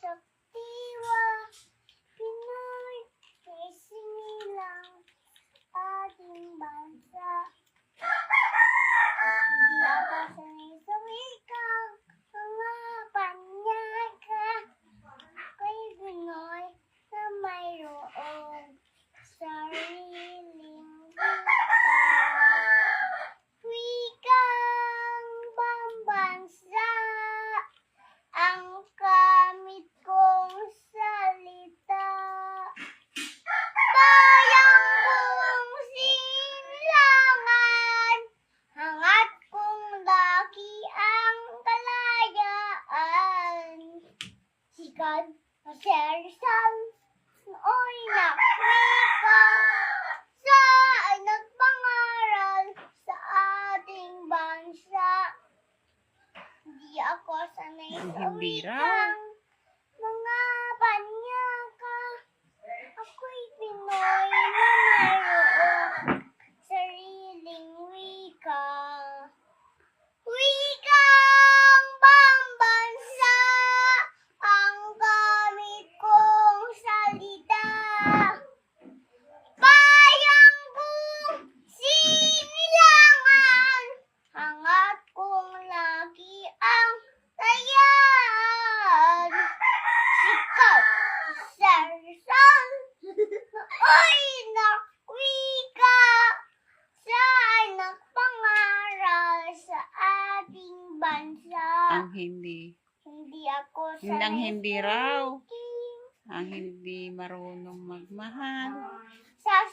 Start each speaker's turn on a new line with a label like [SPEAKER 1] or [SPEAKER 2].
[SPEAKER 1] sa Sikat na sersal, nooy nakwika, sa ay nagpangaral sa ating bansa. Hindi ako sanay sa
[SPEAKER 2] hindi
[SPEAKER 1] ay nakwika, sa nagpangaral sa ating bansa.
[SPEAKER 2] Ang hindi.
[SPEAKER 1] Hindi ako
[SPEAKER 2] Hindi ang hindi
[SPEAKER 1] sa
[SPEAKER 2] raw. Ang hindi marunong magmahal.
[SPEAKER 1] Sa